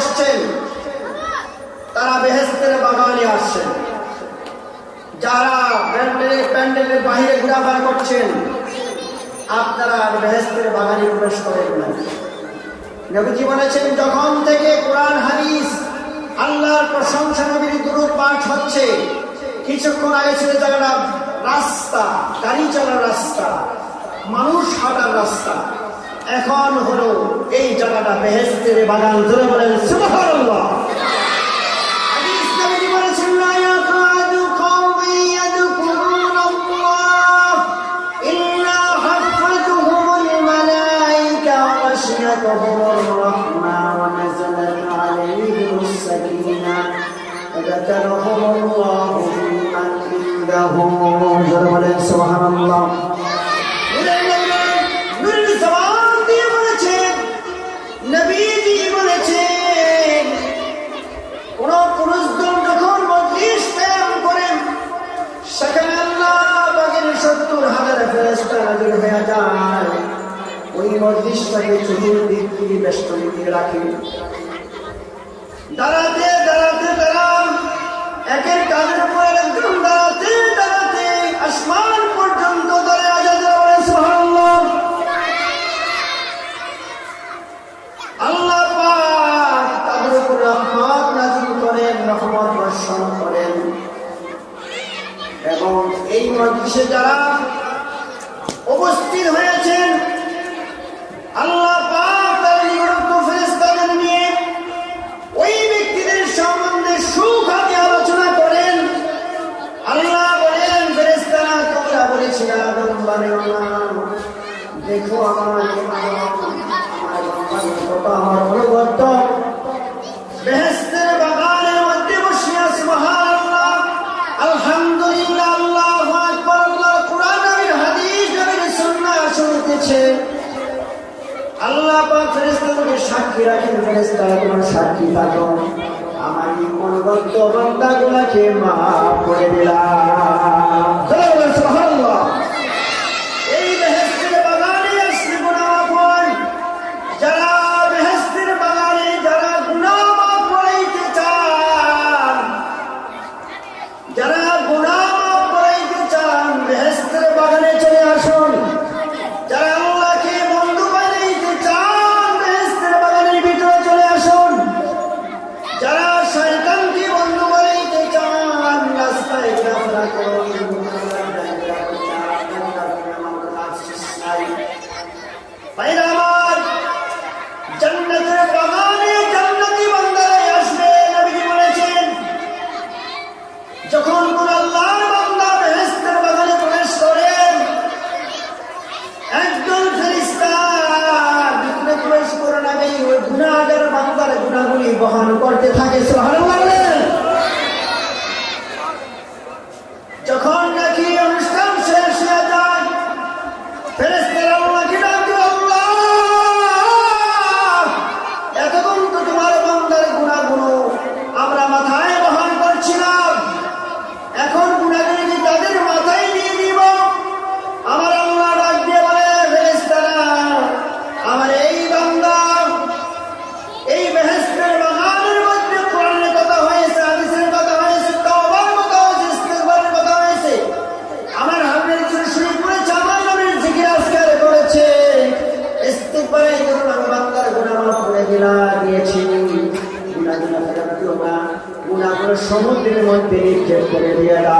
আসছেন, তারা বেহেস্তের বাগানে আসছেন। যারা প্যান্ডেলের প্যান্ডেলের বাহিরে ঘোরাফার করছেন, আপনারা বেহেস্তের বাগানে প্রবেশ করেন না। নবীজি বলেছেন, যখন থেকে কোরআন হারিস আল্লাহর প্রশংসা নবীর দূর পাঠ হচ্ছে, কিছুক্ষণ আগে ছিল জায়গাটা রাস্তা, গাড়ি চলার রাস্তা, মানুষ হাঁটার রাস্তা। এখন হলো এই জায়গাটা বেহেস্তের বাগান ধরে বলেন সুবহানাল্লাহ। মজলিসটাকে চতুর্দিক থেকে বেষ্টনী দিয়ে রাখেন দাঁড়াতে আসে আল্লাহ পাক ফেরেস্তাদেরকে সাক্ষী রাখেন ফেরেস্তারা তোমার সাক্ষী থাকো। আমার মনোবদ্ধ বন্দাগুলাকে মা করে দিলাম। Korea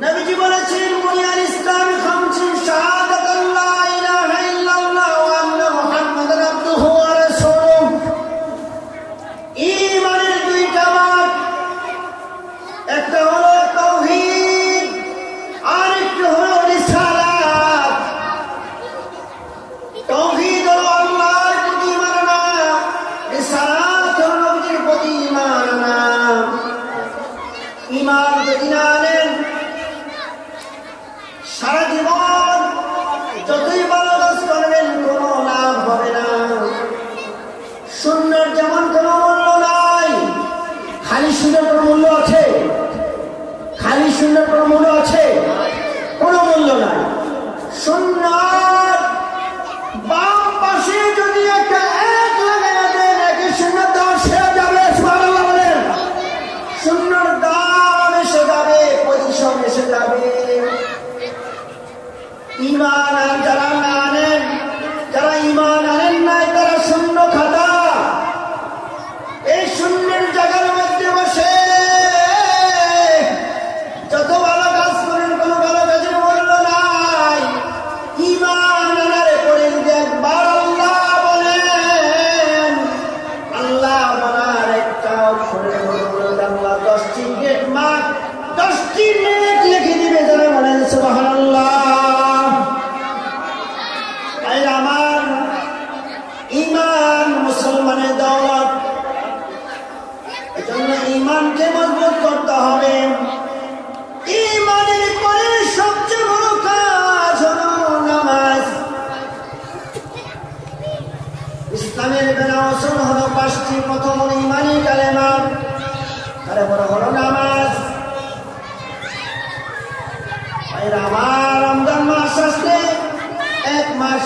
নবীজি বলেছেন বুনিয়াল খালি শূন্যের কোনো মূল্য আছে? খালি শূন্যের কোনো মূল্য আছে? কোনো মূল্য নাই। শূন্য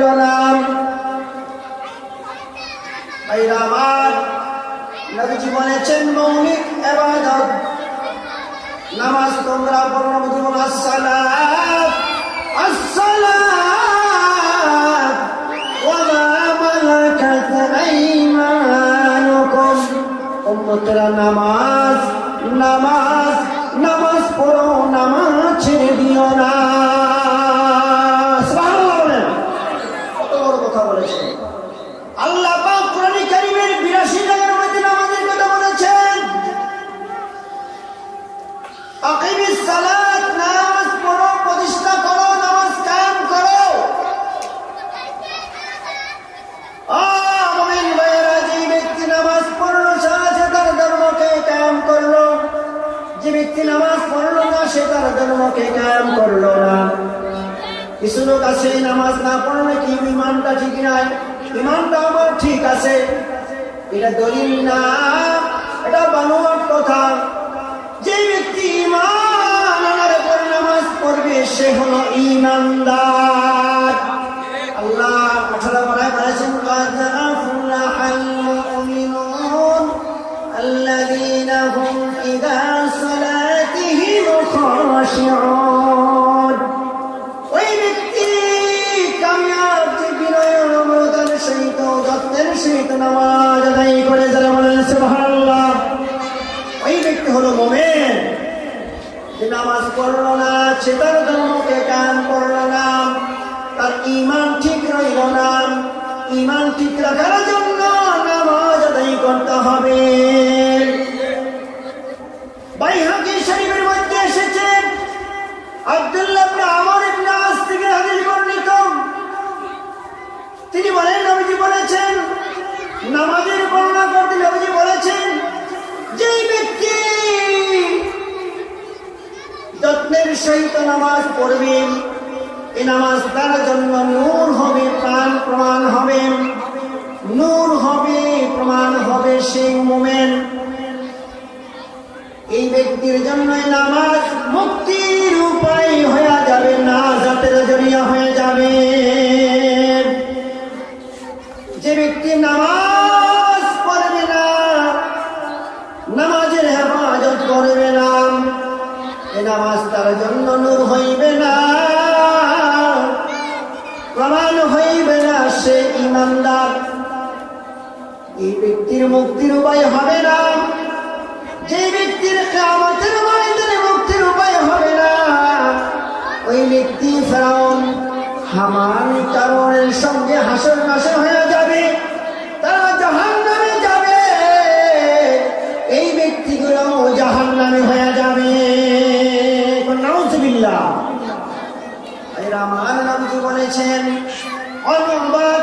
করল না। আমার নবীজি বলেছেন, মৌলিক এবাদত নামাজ তোমরা পড়ো নবীজি বলেন, আসসালাত আসসালাত ওয়া মা মালাকাত আইমানুকুম। উম্মতরা নামাজ নামাজ নামাজ পড়ো, নামাজ ছেড়ে দিও না। কিছু লোক আছে নামাজ না পড়লে কি ইমানটা ঠিক নাই? ইমানটা আমার ঠিক আছে। এটা দলিল না, এটা বানোয়ার কথা। যে ব্যক্তি ইমান আনার নামাজ পড়বে, সে হলো ইমানদার। রাখার জন্য নামাজ আদায় করতে হবে। বাইহাকি শরীফের মধ্যে এসেছে আব্দুল্লাহ আমর ইবনে থেকে হাদিস বর্ণিত। তিনি বলেন, নবীজি বলেছেন, নামাজের বর্ণনা করতে নবীজি বলেছেন যে ব্যক্তি যত্নের সহিত নামাজ পড়বেন এই নামাজ তার জন্য নূর হবে, প্রাণ প্রমাণ হবে। নূর হবে, প্রমাণ হবে সেই মোমেন। এই ব্যক্তির জন্য নামাজ মুক্তির উপায় হয়ে যাবে, না জাতের জড়িয়া হয়ে যাবে। যে ব্যক্তি নামাজ পড়বে না, নামাজের হেফাজত করবে না, এ নামাজ তার জন্য নূর হইবে না, প্রমাণ হইবে না সে ইমানদার। এই ব্যক্তির মুক্তির উপায় হবে না। যে ব্যক্তির কামতের ময়দানে মুক্তির উপায় হবে না, ওই ব্যক্তি ফেরাউন হামান কারণের সঙ্গে হাসর নাসর হয়ে যাবে, তারা জাহান নামে যাবে। এই ব্যক্তিগুলো জাহান নামে হয়ে যাবে। নাউজুবিল্লাহ। এরা আমার নামজি বলেছেন? অনুবাদ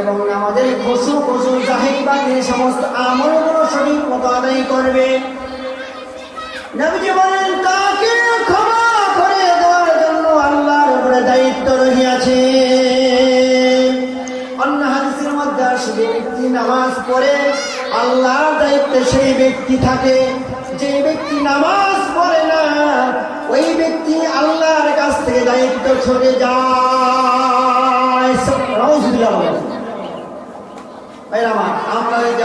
এবং আমাদের খসু খসু জাহির বাকি সমস্ত আমলগুলো সঠিক মতো আদায় করবে। বলেন আল্লাহর উপরে দায়িত্ব রহিয়াছে? নামাজ পড়ে, আল্লাহর দায়িত্বে সেই ব্যক্তি থাকে। যে ব্যক্তি নামাজ পড়ে না, ওই ব্যক্তি আল্লাহর কাছ থেকে দায়িত্ব যায় নাউজুবিল্লাহ বলেন। ভাইরা আমার, আমরা এই যে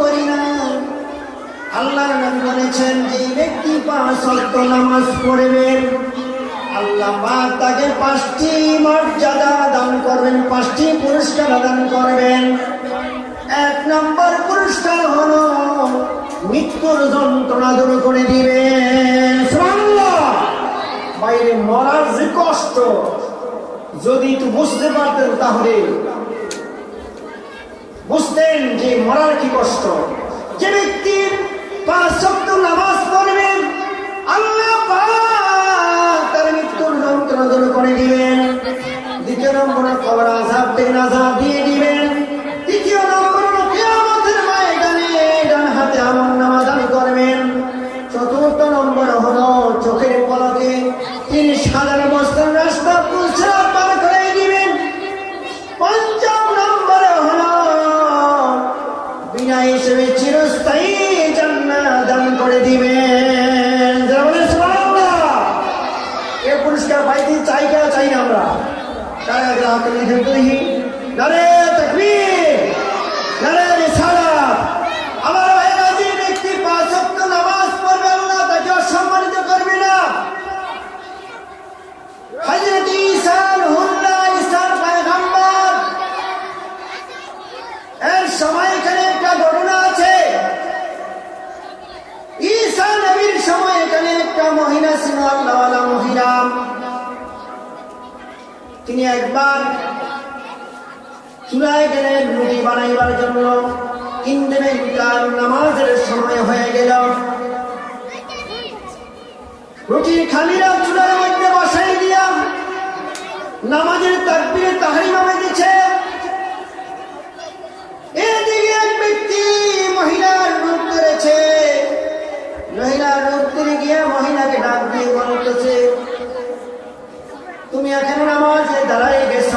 করি না। আল্লাহর নবী বলেছেন, যে ব্যক্তি পাঁচ ওয়াক্ত নামাজ পড়বেন আল্লাহ পাক তাকে পাঁচটি মর্যাদা দান করবেন, পাঁচটি পুরস্কার দান করবেন। এক নম্বর পুরস্কার হল মৃত্যুর যন্ত্রণা দূর করে দিবেন। বাইরে মরার যে কষ্ট, যদি একটু বুঝতে পারতেন তাহলে বুঝতেন যে মরার কি কষ্ট। যে ব্যক্তি পাঁচ শব্দ নামাজ পড়বেন আল্লাহ তার মৃত্যুর যন্ত্রণা করে দিবেন। দ্বিতীয় নম্বরের খবর আজাব দিয়ে আল্লাহওয়ালা মহিলা তিনি একবার চুলায় গেলেন রুটি বানাইবার জন্য নামাজের সময় হয়ে গেল। রুটির খালিরা চুলার মধ্যে বসাই দিয়া নামাজের তাকবিরে এদিকে এক ব্যক্তি মহিলার মহিলার রূপ গিয়া মহিলাকে ডাক দিয়ে বলতেছে তুমি এখানে নামাজে দাঁড়াই গেছ।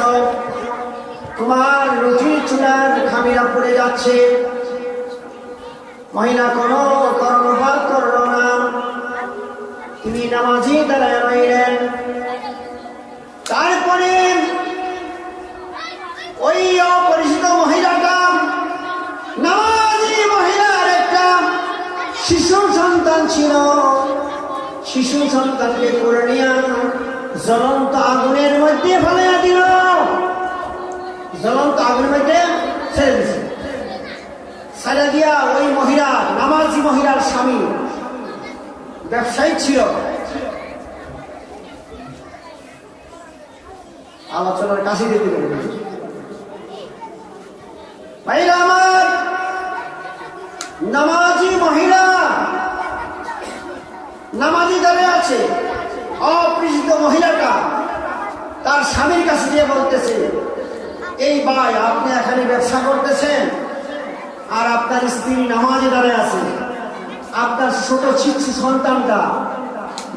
তোমার রুচির চুলার খামিরা পড়ে যাচ্ছে। মহিলা, কোনো কর্মপাত করল না। তিনি নামাজি দাঁড়ায় রইলেন তারপরে ওই অপরিচিত মহিলাটা নামাজি মহিলার একটা শিশু সন্তান ছিল। শিশু সন্তানকে করে নিয়ে জ্বলন্ত আগুনের মধ্যে ফেলাইয়া দিল। জ্বলন্ত আগুনের মধ্যে ছেড়ে ছেড়ে দিয়া ওই মহিলা, নামাজি মহিলার স্বামী, ব্যবসায়ী ছিল। আলোচনার কাছে দিতে পারবে ভাইরা আমার নামাজি মহিলা নামাজি দলে আছে। অপরিচিত মহিলাটা তার স্বামীর কাছে গিয়ে বলতেছে, এই ভাই, আপনি এখানে ব্যবসা করতেছেন আর আপনার স্ত্রী নামাজি দাঁড়িয়ে আছে। আপনার ছোট শিশু সন্তানটা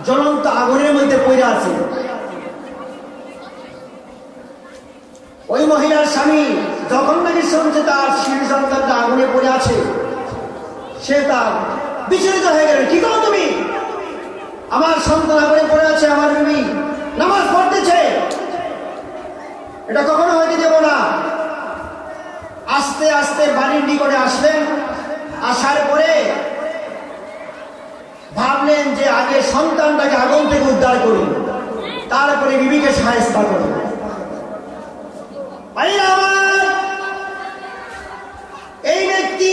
জ্বলন্ত আগুনের মধ্যে পড়ে আছে। ওই মহিলার স্বামী যখন নাকি শুনছে তার শিশু সন্তানটা আগুনে পড়ে আছে, সে তার বিচলিত হয়ে গেল, কি করো তুমি? আমার সন্তান আগুনে পড়ে আছে, আমার বিবি। নামাজ পড়তেছে। এটা কখনো হইতে দেব না। আস্তে আস্তে বাড়ির নিকটে আসলেন। আসার পরে ভাবলেন যে আগে সন্তানটাকে আগুন থেকে উদ্ধার করুন। তারপরে বিবিকে সাহায্য করুন। এই ব্যক্তি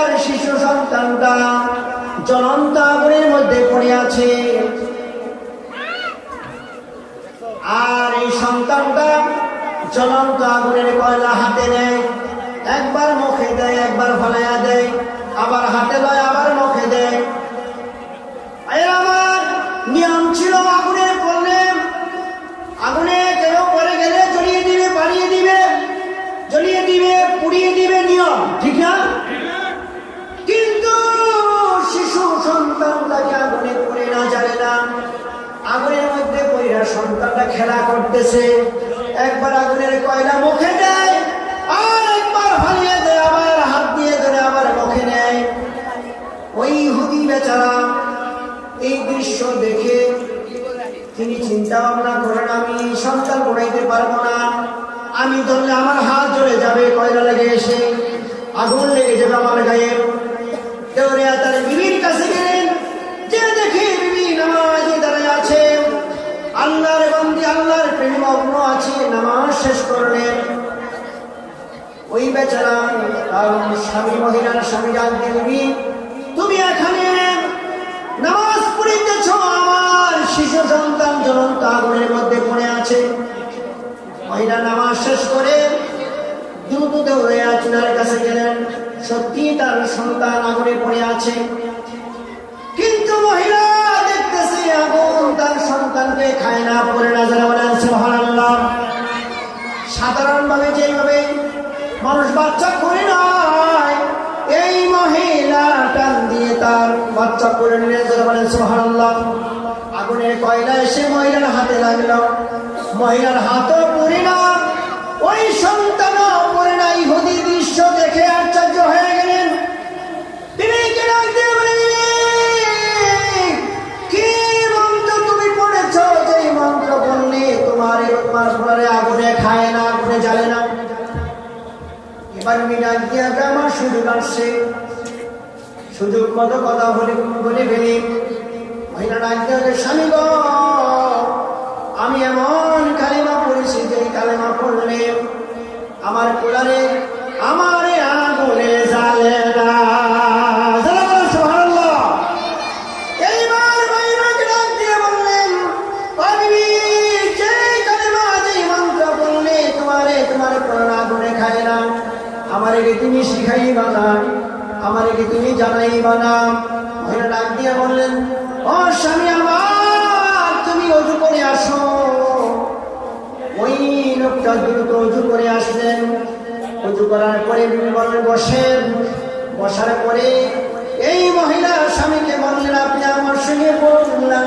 তার শিশু সন্তানটা জ্বলন্ত আগুনের মধ্যে পড়ে আছে। আর এই সন্তানটা জ্বলন্ত আগুনের কয়লা হাতে নেয়, একবার মুখে দেয়, একবার ফলাইয়া দেয়, আবার হাতে লয়, আবার মুখে দেয়। আমার নিয়ম ছিল আগুনে পড়লে আগুনে কেন পরে গেলে জ্বলিয়ে দিবে, পালিয়ে দিবে, জ্বলিয়ে দিবে, পুড়িয়ে দিবে নিয়ম, ঠিক না? আগুনের মধ্যে সন্তানটা খেলা করতেছে। একবার আগুনের কয়লা মুখে দেয়, আর একবার ফালিয়ে দেয়, আবার হাত দিয়ে ধরে আবার মুখে নেয়। ওই হুদি বেচারা, এই দৃশ্য দেখে তিনি চিন্তা ভাবনা করেন, আমি সন্তান পড়াইতে পারব না। আমি ধরলে আমার হাত জ্বলে যাবে, কয়লা লেগে এসে আগুন লেগে যাবে আমার গায়ে। দেওরিয়া তার বিবির আল্লাহর প্রেম মগ্ন আছে, নামাজ শেষ করলেন ওই বেচারা স্বামী, মহিলার স্বামী জানতে বিবি তুমি এখানে নামাজ পড়িতেছ, আমার শিশু সন্তান জ্বলন্ত আগুনের মধ্যে পড়ে আছে। মহিলা নামাজ শেষ করে দ্রুত দৌড়ে চুলার কাছে গেলেন। সত্যি তার সন্তান আগুনে পড়ে আছে কিন্তু মহিলা দেখতেছে আগুন তার সন্তানকে খায় না পড়ে না যারা বলেন সুবহানাল্লাহ সাধারণভাবে যেভাবে মানুষ বাচ্চা নয়। এই টান দিয়ে তার বাচ্চা করে নিয়ে আগুনের কয়লা এসে মহিলার হাতে লাগল। মহিলার হাতও পুরি না। আগে আমার সুযোগ আসছে। সুযোগ কথা বলে বলে ফেলি। আমি এমন কালিমা পড়েছি যে কালিমা পড়লে আমার কোলারে, আমার ডাক দিয়ে বললেন, ও স্বামী আমার, তুমি অজু করে আসো। ওই লোকটা দ্রুত অজু করে আসলেন। অজু করার পরে বললেন, বসেন। বসার পরে এই মহিলা স্বামীকে বললেন, আপনি আমার সঙ্গে বললাম